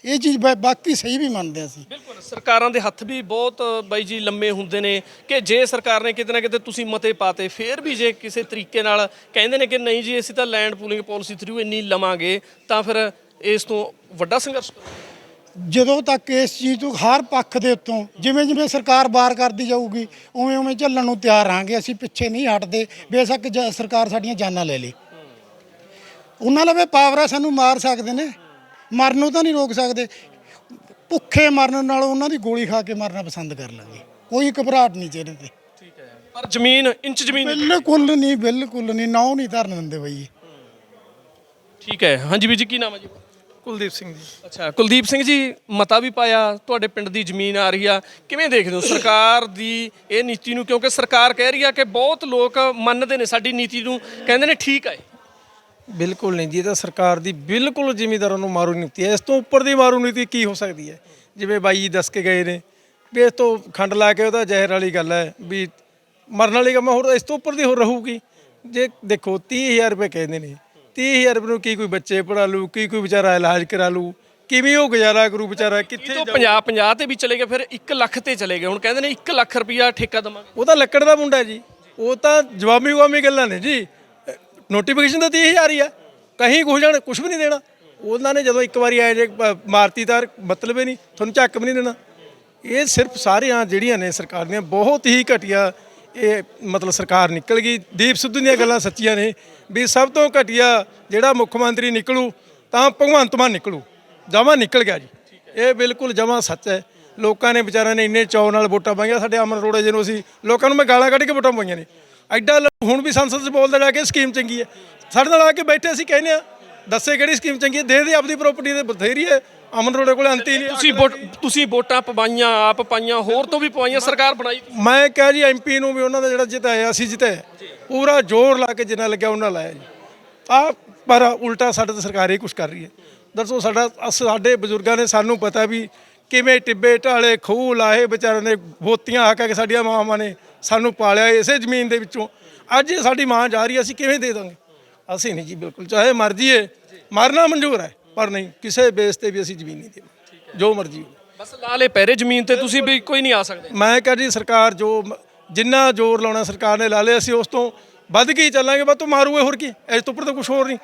ਇਹ ਚੀਜ਼ ਬਾ- ਬਾਕੀ ਸਹੀ ਵੀ ਮੰਨਦੇ ਅਸੀਂ। ਬਿਲਕੁਲ, ਸਰਕਾਰਾਂ ਦੇ ਹੱਥ ਵੀ ਬਹੁਤ ਬਾਈ ਜੀ ਲੰਮੇ ਹੁੰਦੇ ਨੇ ਕਿ ਜੇ ਸਰਕਾਰ ਨੇ ਕਿਤੇ ਨਾ ਕਿਤੇ ਤੁਸੀਂ ਮਤੇ ਪਾਤੇ, ਫੇਰ ਵੀ ਜੇ ਕਿਸੇ ਤਰੀਕੇ ਨਾਲ ਕਹਿੰਦੇ ਨੇ ਕਿ ਨਹੀਂ ਜੀ, ਅਸੀਂ ਤਾਂ ਲੈਂਡ ਪੂਲਿੰਗ ਪਾਲਿਸੀ ਥਰੂ ਇੰਨੀ ਲਵਾਂਗੇ, ਤਾਂ ਫਿਰ ਇਸ ਤੋਂ ਵੱਡਾ ਸੰਘਰਸ਼ ਜਦੋਂ ਤੱਕ ਇਸ ਚੀਜ਼ ਤੋਂ ਹਰ ਪੱਖ ਦੇ ਉੱਤੋਂ ਜਿਵੇਂ ਜਿਵੇਂ ਸਰਕਾਰ ਬਾਰ ਕਰਦੀ ਜਾਊਗੀ ਉਵੇਂ ਉਵੇਂ ਝੱਲਣ ਨੂੰ ਤਿਆਰ ਰਾਂਗੇ ਅਸੀਂ ਪਿੱਛੇ ਨਹੀਂ ਹਟਦੇ। ਬੇਸ਼ੱਕ ਜ- ਸਰਕਾਰ ਸਾਡੀਆਂ ਜਾਨਾਂ ਲੈ ਲੇ। ਉਹਨਾਂ ਲਵੇ ਪਾਵਰ ਆ ਸਾਨੂੰ ਮਾਰ ਸਕਦੇ ਨੇ। ਮਰਨੋਂ ਤਾਂ ਨਹੀਂ ਰੋਕ ਸਕਦੇ। ਭੁੱਖੇ ਮਰਨ ਨਾਲ ਉਹਨਾਂ ਦੀ ਗੋਲੀ ਖਾ ਕੇ ਮਰਨਾ ਪਸੰਦ ਕਰ ਲਾਂਗੇ। ਕੋਈ ਘਬਰਾਹਟ ਨਹੀਂ ਚਿਹਰੇ ਤੇ। ਠੀਕ ਹੈ। ਪਰ ਜ਼ਮੀਨ ਇੰਚ ਜ਼ਮੀਨ ਬਿਲਕੁਲ ਨਹੀਂ ਬਿਲਕੁਲ ਨਹੀਂ ਨਾਉ ਨਹੀਂ ਧਰਨ ਦਿੰਦੇ ਬਈ। ਠੀਕ ਹੈ। ਹਾਂਜੀ ਵੀਰ ਜੀ ਕੀ ਨਾਮ ਹੈ ਜੀ? ਕੁਲਦੀਪ ਸਿੰਘ ਜੀ। ਅੱਛਾ ਕੁਲਦੀਪ ਸਿੰਘ ਜੀ ਮਤਾ ਵੀ ਪਾਇਆ ਤੁਹਾਡੇ ਪਿੰਡ ਦੀ ਜ਼ਮੀਨ ਆ ਰਹੀ ਆ। ਕਿਵੇਂ ਦੇਖਦੇ ਹੋ? ਸਰਕਾਰ ਦੀ ਇਹ ਨੀਤੀ ਨੂੰ ਕਿਉਂਕਿ ਸਰਕਾਰ ਕਹਿ ਰਹੀ ਆ ਕਿ ਬਹੁਤ ਲੋਕ ਮੰਨਦੇ ਨੇ ਸਾਡੀ ਨੀਤੀ ਨੂੰ ਕਹਿੰਦੇ ਨੇ ਠੀਕ ਹੈ ਬਿਲਕੁਲ ਨਹੀਂ ਜੀ ਇਹ ਤਾਂ ਸਰਕਾਰ ਦੀ ਬਿਲਕੁਲ ਜ਼ਿਮੀਂਦਾਰਾਂ ਨੂੰ ਮਾਰੂ ਨੀਤੀ ਹੈ। ਇਸ ਤੋਂ ਉੱਪਰ ਦੀ ਮਾਰੂ ਨੀਤੀ ਕੀ ਹੋ ਸਕਦੀ ਹੈ? ਜਿਵੇਂ ਬਾਈ ਜੀ ਦੱਸ ਕੇ ਗਏ ਨੇ ਵੀ ਇਸ ਤੋਂ ਖੰਡ ਲਾ ਕੇ ਉਹਦਾ ਜ਼ਹਿਰ ਵਾਲੀ ਗੱਲ ਹੈ ਵੀ ਮਰਨ ਵਾਲੀ ਕੰਮ ਹੋਰ ਇਸ ਤੋਂ ਉੱਪਰ ਦੀ ਹੋਰ ਰਹੂਗੀ। ਜੇ ਦੇਖੋ 30000 ਰੁਪਏ ਕਹਿੰਦੇ ਨੇ। 30000 ਰੁਪਏ ਨੂੰ ਕੀ ਕੋਈ ਬੱਚੇ ਪੜਾ ਲੂ ਕੀ ਕੋਈ ਵਿਚਾਰਾ ਇਲਾਜ ਕਰਾ ਲੂ ਕਿਵੇਂ ਉਹ ਗੁਜ਼ਾਰਾ ਕਰੂ ਵਿਚਾਰਾ? ਕਿੱਥੇ ਤੋਂ 50 50 ਤੇ ਵੀ ਚਲੇ ਗਏ ਫਿਰ 1 ਲੱਖ ਤੇ ਚਲੇ ਗਏ। ਹੁਣ ਕਹਿੰਦੇ ਨੇ 1 ਲੱਖ ਰੁਪਇਆ ਠੇਕਾ ਦਵਾਂਗੇ। ਉਹ ਤਾਂ ਲੱਕੜ ਦਾ ਮੁੰਡਾ ਜੀ। ਉਹ ਤਾਂ ਜਵਾਬੀ ਜਵਾਬੀ ਗੱਲਾਂ ਨੇ ਜੀ। ਨੋਟੀਫਿਕੇਸ਼ਨ ਤਾਂ 30000 ਹੀ ਆ। ਕਹੀਂ ਕੁਝ ਜਾਣ ਕੁਝ ਵੀ ਨਹੀਂ ਦੇਣਾ। ਉਹਨਾਂ ਨੇ ਜਦੋਂ ਇੱਕ ਵਾਰੀ ਆਏ ਜੇ ਮਾਰਤੀ ਤਾਰ ਮਤਲਬ ਹੀ ਨਹੀਂ। ਤੁਹਾਨੂੰ ਝੱਕ ਵੀ ਨਹੀਂ ਦੇਣਾ। ਇਹ ਸਿਰਫ ਸਾਰੀਆਂ ਜਿਹੜੀਆਂ ਨੇ ਸਰਕਾਰ ਦੀਆਂ ਬਹੁਤ ਹੀ ਘਟੀਆ ਇਹ ਮਤਲਬ ਸਰਕਾਰ ਨਿਕਲ ਗਈ। ਦੀਪ ਸਿੱਧੂ ਦੀਆਂ ਗੱਲਾਂ ਸੱਚੀਆਂ ਨੇ ਵੀ ਸਭ ਤੋਂ ਘਟੀਆ ਜਿਹੜਾ ਮੁੱਖ ਮੰਤਰੀ ਨਿਕਲੂ, ਤਾਂ ਭਗਵੰਤ ਮਾਨ ਨਿਕਲੂ। ਜਮਾ ਨਿਕਲ ਗਿਆ ਜੀ। ਇਹ ਬਿਲਕੁਲ ਜਮਾ ਸੱਚ ਹੈ। ਲੋਕਾਂ ਨੇ ਵਿਚਾਰਿਆਂ ਨੇ ਇੰਨੇ ਚੌ ਨਾਲ ਵੋਟਾਂ ਪਾਈਆਂ। ਸਾਡੇ ਅਮਨ ਅਰੋੜਾ ਜੀ ਨੂੰ ਅਸੀਂ ਲੋਕਾਂ ਨੂੰ ਮੈਂ ਗਾਲਾਂ ਕੱਢ ਕੇ ਵੋਟਾਂ ਪਾਈਆਂ ਨੇ। ਐਡਾ ਹੁਣ ਵੀ ਸੰਸਦ 'ਚ ਬੋਲਦਾ ਜਾ ਕੇ ਸਕੀਮ ਚੰਗੀ ਹੈ। ਸਾਡੇ ਨਾਲ ਆ ਕੇ ਬੈਠੇ ਅਸੀਂ ਕਹਿੰਦੇ ਆ ਦੱਸੇ ਕਿਹੜੀ ਸਕੀਮ ਚੰਗੀ ਹੈ? ਦੇ ਦੇ ਆਪਦੀ ਪ੍ਰਾਪਰਟੀ ਦੇ ਬਥੇਰੀ ਹੈ। ਅਮਨ ਅਰੋੜੇ ਕੋਲ ਅੰਤੀ ਨਹੀਂ ਤੁਸੀਂ ਵੋਟ ਤੁਸੀਂ ਵੋਟਾਂ ਪਵਾਈਆਂ ਆਪ ਪਾਈਆਂ ਹੋਰ ਤੋਂ ਵੀ ਪਵਾਈਆਂ ਸਰਕਾਰ ਬਣਾਈ। ਮੈਂ ਕਿਹਾ ਜੀ ਐਮਪੀ ਨੂੰ ਵੀ ਉਹਨਾਂ ਦਾ ਜਿਹੜਾ ਜਿਤਾਇਆ ਅਸੀਂ ਜਿਤਾਇਆ ਪੂਰਾ ਜ਼ੋਰ ਲਾ ਕੇ ਜਿੰਨਾ ਲੱਗਿਆ ਉਹਨਾਂ ਲਾਇਆ ਜੀ। ਆ ਪਰ ਉਲਟਾ ਸਾਡੇ ਤੇ ਸਰਕਾਰ ਹੀ ਕੁਝ ਕਰ ਰਹੀ ਹੈ। ਦੱਸੋ ਸਾਡਾ ਅਸ- ਸਾਡੇ ਬਜ਼ੁਰਗਾਂ ਨੇ ਸਾਨੂੰ ਪਤਾ ਵੀ ਕਿਵੇਂ ਟਿੱਬੇ ਢਾਲੇ ਖੂਹ ਲਾਏ ਵਿਚਾਰਿਆਂ ਨੇ ਬੋਤੀਆਂ ਹੱਕ ਕੇ ਸਾਡੀਆਂ ਮਾਵਾਂ ਨੇ ਸਾਨੂੰ ਪਾਲਿਆ ਇਸੇ ਜ਼ਮੀਨ ਦੇ ਵਿੱਚੋਂ। ਅੱਜ ਇਹ ਸਾਡੀ ਮਾਂ ਜਾ ਰਹੀ ਹੈ, ਅਸੀਂ ਕਿਵੇਂ ਦੇ ਦਾਂਗੇ? ਅਸੀਂ ਨਹੀਂ ਜੀ ਬਿਲਕੁਲ ਚਾਹੇ ਮਰਜ਼ੀ ਹੈ ਮਰਨਾ ਮਨਜ਼ੂਰ ਹੈ। ਪਰ ਨਹੀਂ ਕਿਸੇ ਬੇਸ ਤੇ ਵੀ ਅਸੀਂ ਜ਼ਮੀਨ ਨਹੀਂ ਦੇਵਾਂਗੇ ਜੋ ਮਰਜ਼ੀ ਹੋਵੇ। ਬਸ ਲਾਲੇ ਪਹਿਰੇ ਜ਼ਮੀਨ ਤੇ ਤੁਸੀਂ ਵੀ ਕੋਈ ਨਹੀਂ ਆ ਸਕਦੇ। ਮੈਂ ਕਹਾਂ ਜੀ ਸਰਕਾਰ ਜੋ ਜਿੰਨਾ ਜ਼ੋਰ ਲਾਉਣਾ ਸਰਕਾਰ ਨੇ ਲਾ ਲਿਆ ਅਸੀਂ ਉਸ ਤੋਂ ਵੱਧ ਕੇ ਚੱਲਾਂਗੇ? ਬਸ ਤੂੰ ਮਾਰੂਏ ਹੋਰ ਕੀ? ਇਸ ਤੋਂ ਉੱਪਰ ਤਾਂ ਕੁਝ ਹੋਰ ਨਹੀਂ।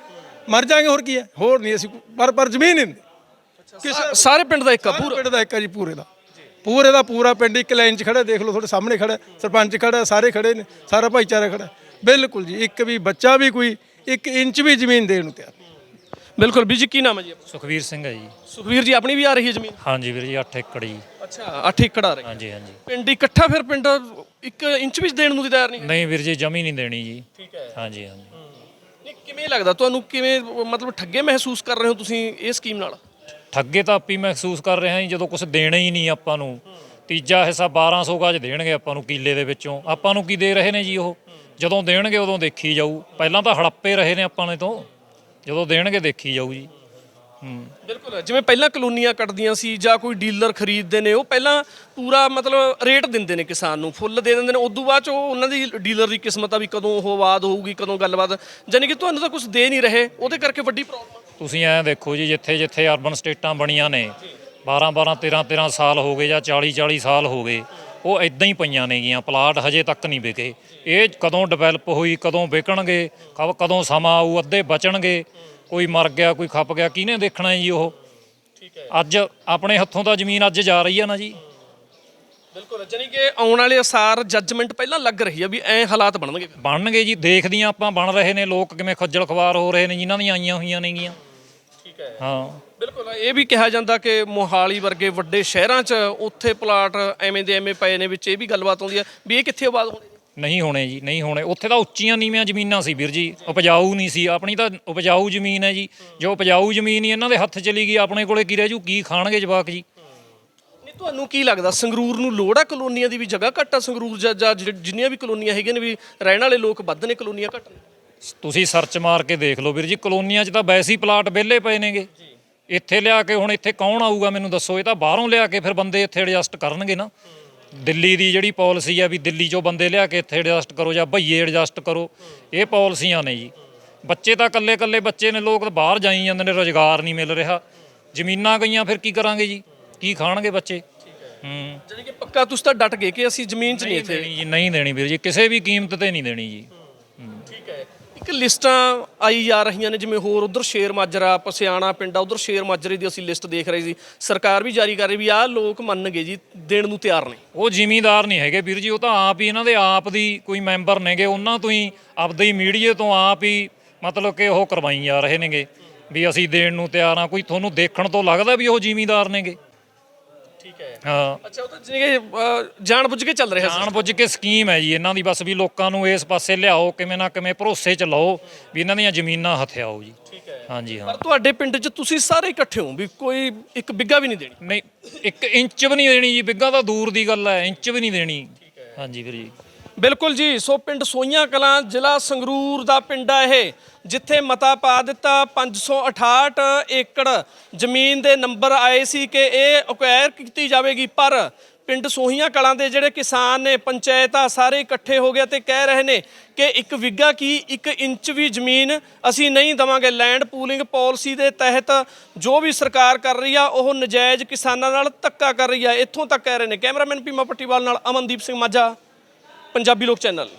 ਮਰ ਜਾਾਂਗੇ ਹੋਰ ਕੀ ਹੈ? ਹੋਰ ਨਹੀਂ ਅਸੀਂ ਪਰ ਪਰ ਜ਼ਮੀਨ ਨਹੀਂ ਸਾਰੇ ਪਿੰਡ ਦਾ ਇੱਕ ਆ ਪੂਰਾ ਪਿੰਡ ਦਾ ਇੱਕ ਹੈ ਜੀ ਪੂਰੇ ਦਾ। ਪੂਰੇ ਦਾ ਪੂਰਾ ਪਿੰਡ ਇੱਕ ਲਾਈਨ 'ਚ ਖੜਾ ਦੇਖ ਲਓ ਤੁਹਾਡੇ ਸਾਹਮਣੇ ਖੜਾ ਸਰਪੰਚ ਖੜਾ ਸਾਰੇ ਖੜੇ ਨੇ ਸਾਰਾ ਭਾਈਚਾਰਾ ਖੜਾ ਬਿਲਕੁਲ ਜੀ ਇੱਕ ਵੀ ਬੱਚਾ ਵੀ ਕੋਈ ਇੱਕ ਇੰਚ ਵੀ ਜ਼ਮੀਨ ਦੇਣ ਨੂੰ ਤਿਆਰ। ਬਿਲਕੁਲ ਵੀ ਜੀ ਕੀ ਨਾਮ ਹੈ ਜੀ ਆਪਣਾ? ਸੁਖਵੀਰ ਸਿੰਘ ਹੈ ਜੀ। ਸੁਖਵੀਰ ਜੀ ਆਪਣੀ ਵੀ ਆ ਰਹੀ ਹੈ ਜ਼ਮੀਨ? ਹਾਂਜੀ ਵੀਰ ਜੀ 8 ਏਕੜ ਜੀ। ਅੱਛਾ 8 ਏਕੜ ਆ ਰਹੀ ਹਾਂਜੀ ਹਾਂਜੀ। ਪਿੰਡ ਇਕੱਠਾ ਫਿਰ ਪਿੰਡ 1 ਇੰਚ ਵੀ ਦੇਣ ਨੂੰ ਤਿਆਰ ਨਹੀਂ ਨਹੀਂ ਵੀਰ ਜੀ ਜਮੀ ਨਹੀਂ ਦੇਣੀ ਜੀ। ਠੀਕ ਹੈ। ਹਾਂਜੀ ਹਾਂਜੀ। ਨਹੀਂ ਕਿਵੇਂ ਲੱਗਦਾ ਤੁਹਾਨੂੰ ਕਿਵੇਂ ਮਤਲਬ ਠੱਗੇ ਮਹਿਸੂਸ ਕਰ ਰਹੇ ਹੋ ਤੁਸੀਂ ਇਹ ਸਕੀਮ ਨਾਲ? ਠੱਗੇ ਤਾਂ ਆਪੀ ਮਹਿਸੂਸ ਕਰ ਰਹੇ ਹਾਂ ਜਦੋਂ ਕੁਝ ਦੇਣਾ ਹੀ ਨਹੀਂ ਆਪਾਂ ਨੂੰ। ਤੀਜਾ ਹਿੱਸਾ 1200 ਗਜ ਦੇਣਗੇ ਆਪਾਂ ਨੂੰ ਕੀਲੇ ਦੇ ਵਿੱਚੋਂ। ਆਪਾਂ ਨੂੰ ਕੀ ਦੇ ਰਹੇ ਨੇ ਜੀ ਉਹ? ਜਦੋਂ ਦੇਣਗੇ ਉਦੋਂ ਦੇਖੀ ਜਾਊ। ਪਹਿਲਾਂ ਤਾਂ ਹੜੱਪੇ ਰਹੇ ਨੇ ਆਪਾਂ ਨੇ ਤੋਂ। ਜਦੋਂ ਦੇਣਗੇ ਦੇਖੀ ਜਾਊ ਜੀ। ਹੂੰ। ਬਿਲਕੁਲ ਜਿਵੇਂ ਪਹਿਲਾਂ ਕਲੋਨੀਆਂ ਕੱਟਦੀਆਂ ਸੀ ਜਾਂ ਕੋਈ ਡੀਲਰ ਖਰੀਦਦੇ ਨੇ ਉਹ ਪਹਿਲਾਂ ਪੂਰਾ ਮਤਲਬ ਰੇਟ ਦਿੰਦੇ ਨੇ ਕਿਸਾਨ ਨੂੰ ਫੁੱਲ ਦੇ ਦਿੰਦੇ ਨੇ ਉਦੋਂ ਬਾਅਦ ਚ ਉਹ ਉਹਨਾਂ ਦੀ ਡੀਲਰ ਦੀ ਕਿਸਮਤ ਆ ਵੀ ਕਦੋਂ ਉਹ ਆਬਾਦ ਹੋਊਗੀ ਕਦੋਂ ਗੱਲਬਾਤ ਜਾਨੀ ਕਿ ਤੁਹਾਨੂੰ ਤਾਂ ਕੁਝ ਦੇ ਨਹੀਂ ਰਹੇ ਉਹਦੇ ਕਰਕੇ ਵੱਡੀ ਪ੍ਰੋਬਲਮ ਤੁਸੀਂ ਐਂ ਦੇਖੋ ਜੀ ਜਿੱਥੇ ਜਿੱਥੇ ਅਰਬਨ ਸਟੇਟਾਂ ਬਣੀਆਂ ਨੇ 12 12 13 13 ਸਾਲ ਹੋ ਗਏ ਜਾਂ 40 40 ਸਾਲ ਹੋ ਗਏ ਉਹ ਇਦਾਂ ਹੀ ਪਈਆਂ ਨੇਗੀਆਂ ਪਲਾਟ ਹਜੇ ਤੱਕ ਨਹੀਂ ਵਿਕੇ। ਇਹ ਕਦੋਂ ਡਿਵੈਲਪ ਹੋਈ ਕਦੋਂ ਵਿਕਣਗੇ ਕਬ- ਕਦੋਂ ਸਮਾਂ ਆਊ ਅੱਧੇ ਬਚਣਗੇ ਕੋਈ ਮਰ ਗਿਆ ਕੋਈ ਖੱਪ ਗਿਆ ਕਿਹਨੇ ਦੇਖਣਾ ਹੈ ਜੀ ਉਹ? ਠੀਕ ਹੈ। ਅੱਜ ਆਪਣੇ ਹੱਥੋਂ ਤਾਂ ਜ਼ਮੀਨ ਅੱਜ ਜਾ ਰਹੀ ਆ ਨਾ ਜੀ। ਬਿਲਕੁਲ ਜਾਨੀ ਕਿ ਆਉਣ ਵਾਲੇ ਅਸਾਰ ਜੱਜਮੈਂਟ ਪਹਿਲਾਂ ਲੱਗ ਰਹੀ ਆ ਵੀ ਐ ਹਾਲਾਤ ਬਣਨਗੇ। ਬਣਨਗੇ ਜੀ ਦੇਖਦੀਆਂ ਆਪਾਂ ਬਣ ਰਹੇ ਨੇ ਲੋਕ ਕਿਵੇਂ ਖੱਜਲ ਖਵਾਰ ਹੋ ਰਹੇ ਨੇ ਜਿਨ੍ਹਾਂ ਦੀਆਂ ਆਈਆਂ ਹੋਈਆਂ ਨੇਗੀਆਂ। ਠੀਕ ਹੈ। ਹਾਂ। ਬਿਲਕੁਲ ਇਹ ਵੀ ਕਿਹਾ ਜਾਂਦਾ ਕਿ ਮੋਹਾਲੀ ਵਰਗੇ ਵੱਡੇ ਸ਼ਹਿਰਾਂ 'ਚ ਉੱਥੇ ਪਲਾਟ ਐਵੇਂ ਦੇ ਐਵੇਂ ਪਏ ਨੇ ਵਿੱਚ ਇਹ ਵੀ ਗੱਲਬਾਤ ਆਉਂਦੀ ਹੈ। ਵੀ ਇਹ ਕਿੱਥੇ ਆਬਾਦ ਹੋਣੇ ਨਹੀਂ ਹੋਣੇ ਜੀ ਨਹੀਂ ਹੋਣੇ। ਉੱਥੇ ਤਾਂ ਉੱਚੀਆਂ ਨੀਵੀਆਂ ਜ਼ਮੀਨਾਂ ਸੀ ਵੀਰ ਜੀ ਉਪਜਾਊ ਨਹੀਂ ਸੀ। ਆਪਣੀ ਤਾਂ ਉਪਜਾਊ ਜ਼ਮੀਨ ਹੈ ਜੀ। ਜੋ ਉਪਜਾਊ ਜ਼ਮੀਨ ਹੀ ਇਹਨਾਂ ਦੇ ਹੱਥ ਚਲੀ ਗਈ ਆਪਣੇ ਕੋਲੇ ਕੀ ਰਹਿ ਜੂ ਕੀ ਖਾਣਗੇ ਜਵਾਕ ਜੀ? ਨਹੀਂ ਤੁਹਾਨੂੰ ਕੀ ਲੱਗਦਾ ਸੰਗਰੂਰ ਨੂੰ ਲੋੜ ਆ ਕਲੋਨੀਆਂ ਦੀ ਵੀ ਜਗ੍ਹਾ ਘੱਟ ਆ ਸੰਗਰੂਰ ਜਾਂ ਜਾਂ ਜਿ- ਜਿੰਨੀਆਂ ਵੀ ਕਲੋਨੀਆਂ ਹੈਗੀਆਂ ਨੇ ਵੀ ਰਹਿਣ ਵਾਲੇ ਲੋਕ ਵੱਧ ਨੇ ਕਲੋਨੀਆਂ ਘੱਟ ਨੇ? ਤੁਸੀਂ ਸਰਚ ਮਾਰ ਕੇ ਦੇਖ ਲਓ ਵੀਰ ਜੀ ਕਲੋਨੀਆਂ 'ਚ ਤਾਂ ਵੈਸੇ ਹੀ ਪਲਾਟ ਵਿਹਲੇ ਪਏ ਨੇਗੇ। ਇੱਥੇ ਲਿਆ ਕੇ ਹੁਣ ਇੱਥੇ ਕੌਣ ਆਊਗਾ ਮੈਨੂੰ ਦੱਸੋ ਇਹ ਤਾਂ ਬਾਹਰੋਂ ਲਿਆ ਕੇ ਫਿਰ ਬੰਦੇ ਇੱਥੇ ਐਡਜਸਟ ਕਰਨਗੇ ਨਾ। ਦਿੱਲੀ ਦੀ ਜਿਹੜੀ ਪਾਲਿਸੀ ਆ ਵੀ ਦਿੱਲੀ 'ਚੋਂ ਬੰਦੇ ਲਿਆ ਕੇ ਇੱਥੇ ਐਡਜਸਟ ਕਰੋ ਜਾਂ ਭਈਏ ਐਡਜਸਟ ਕਰੋ ਇਹ ਪਾਲਿਸੀਆਂ ਨੇ ਜੀ। ਬੱਚੇ ਤਾਂ ਇਕੱਲੇ ਇਕੱਲੇ ਬੱਚੇ ਨੇ ਲੋਕ ਬਾਹਰ ਜਾਈ ਜਾਂਦੇ ਨੇ ਰੋਜ਼ਗਾਰ ਨਹੀਂ ਮਿਲ ਰਿਹਾ। ਜ਼ਮੀਨਾਂ ਗਈਆਂ ਫਿਰ ਕੀ ਕਰਾਂਗੇ ਜੀ? ਕੀ ਖਾਣਗੇ ਬੱਚੇ? ਹੂੰ। ਜਾਨੀ ਕਿ ਪੱਕਾ ਤੁਸੀਂ ਤਾਂ ਡਟ ਗਏ ਕਿ ਅਸੀਂ ਜ਼ਮੀਨ 'ਚ ਨਹੀਂ ਇੱਥੇ। ਜੀ ਨਹੀਂ ਦੇਣੀ ਵੀਰ ਜੀ ਕਿਸੇ ਵੀ ਕੀਮਤ ਤੇ ਨਹੀਂ ਦੇਣੀ ਜੀ। ਹੈ ਲਿਸਟਾਂ ਆਈ ਜਾ ਰਹੀਆਂ ਨੇ, ਜਿਵੇਂ ਹੋਰ ਉਧਰ ਸ਼ੇਰ ਮਾਜਰਾ, ਪਸਿਆਣਾ ਪਿੰਡਾ ਉਧਰ ਸ਼ੇਰ ਮਾਜਰੇ ਦੀ ਅਸੀਂ ਲਿਸਟ ਦੇਖ ਰਹੇ ਸੀ। ਸਰਕਾਰ ਵੀ ਜਾਰੀ ਕਰ ਰਹੀ ਵੀ ਆਹ ਲੋਕ ਮੰਨ ਗਏ ਜੀ, ਦੇਣ ਨੂੰ ਤਿਆਰ ਨੇ। ਉਹ ਜ਼ਿਮੀਂਦਾਰ ਨਹੀਂ ਹੈਗੇ ਵੀਰ ਜੀ, ਉਹ ਤਾਂ ਆਪ ਹੀ ਇਹਨਾਂ ਦੇ ਆਪ ਦੀ ਕੋਈ ਮੈਂਬਰ ਨੇਗੇ, ਉਹਨਾਂ ਤੋਂ ਹੀ ਆਪਦੇ ਹੀ ਮੀਡੀਏ ਤੋਂ ਆਪ ਹੀ ਮਤਲਬ ਕਿ ਉਹ ਕਰਵਾਈ ਜਾ ਰਹੇ ਨੇਗੇ, ਵੀ ਅਸੀਂ ਦੇਣ ਨੂੰ ਤਿਆਰ ਆ ਕੋਈ ਤੁਹਾਨੂੰ ਦੇਖਣ ਤੋਂ ਲੱਗਦਾ ਵੀ ਉਹ ਜ਼ਿਮੀਂਦਾਰ ਨੇਗੇ? ਠੀਕ ਹੈ। ਹਾਂ। ਅੱਛਾ ਉਹ ਤਾਂ ਜਿਵੇਂ ਜਾਣ ਬੁੱਝ ਕੇ ਚੱਲ ਰਿਹਾ ਸੀ। ਜਾਣ ਬੁੱਝ ਕੇ ਸਕੀਮ ਹੈ ਜੀ ਇਹਨਾਂ ਦੀ ਬਸ ਵੀ ਲੋਕਾਂ ਨੂੰ ਇਸ ਪਾਸੇ ਲਿਆਓ ਕਿਵੇਂ ਨਾ ਕਿਵੇਂ ਭਰੋਸੇ ਚ ਲਾਓ ਵੀ ਇਹਨਾਂ ਦੀਆਂ ਜ਼ਮੀਨਾਂ ਹਥਿਆਓ ਜੀ। ਠੀਕ ਹੈ। ਹਾਂਜੀ ਹਾਂ। ਪਰ ਤੁਹਾਡੇ ਪਿੰਡ 'ਚ ਤੁਸੀਂ ਸਾਰੇ ਇਕੱਠੇ ਹੋ ਵੀ ਕੋਈ ਇੱਕ ਬਿੱਗਾ ਵੀ ਨਹੀਂ ਦੇਣੀ। ਨਹੀਂ ਇੱਕ ਇੰਚ ਵੀ ਨਹੀਂ ਦੇਣੀ ਜੀ ਬਿੱਗਾ ਤਾਂ ਦੂਰ ਦੀ ਗੱਲ ਹੈ ਇੰਚ ਵੀ ਨਹੀਂ ਦੇਣੀ। ਹਾਂਜੀ ਵੀਰ ਜੀ। ਬਿਲਕੁਲ ਜੀ, ਸੋ ਪਿੰਡ ਸੋਈਆਂ ਕਲਾਂ ਜ਼ਿਲ੍ਹਾ ਸੰਗਰੂਰ ਦਾ ਪਿੰਡ ਆ ਇਹ, ਜਿੱਥੇ ਮਤਾ ਪਾ ਦਿੱਤਾ 568 ਏਕੜ ਜ਼ਮੀਨ ਦੇ ਨੰਬਰ ਆਏ ਸੀ ਕਿ ਇਹ ਅਕਵਾਇਰ ਕੀਤੀ ਜਾਵੇਗੀ, ਪਰ ਪਿੰਡ ਸੋਹੀਆਂ ਕਲਾਂ ਦੇ ਜਿਹੜੇ ਕਿਸਾਨ ਨੇ, ਪੰਚਾਇਤ ਆ, ਸਾਰੇ ਇਕੱਠੇ ਹੋ ਗਏ ਤੇ ਕਹਿ ਰਹੇ ਨੇ ਕਿ ਇੱਕ ਵਿੱਗਾ ਕੀ ਇੱਕ ਇੰਚ ਵੀ ਜ਼ਮੀਨ ਅਸੀਂ ਨਹੀਂ ਦਵਾਂਗੇ। ਲੈਂਡ ਪੂਲਿੰਗ ਪਾਲਿਸੀ ਦੇ ਤਹਿਤ ਜੋ ਵੀ ਸਰਕਾਰ ਕਰ ਰਹੀ ਆ, ਉਹ ਨਜਾਇਜ਼ ਕਿਸਾਨਾਂ ਨਾਲ ਧੱਕਾ ਕਰ ਰਹੀ ਆ। ਇੱਥੋਂ ਤੱਕ ਕਹਿ ਰਹੇ ਨੇ। ਕੈਮਰਾਮੈਨ ਪੀਮਾ ਪੱਟੀਵਾਲ ਨਾਲ ਅਮਨਦੀਪ ਸਿੰਘ ਮਾਝਾ। ਪੰਜਾਬੀ ਲੋਕ ਚੈਨਲ।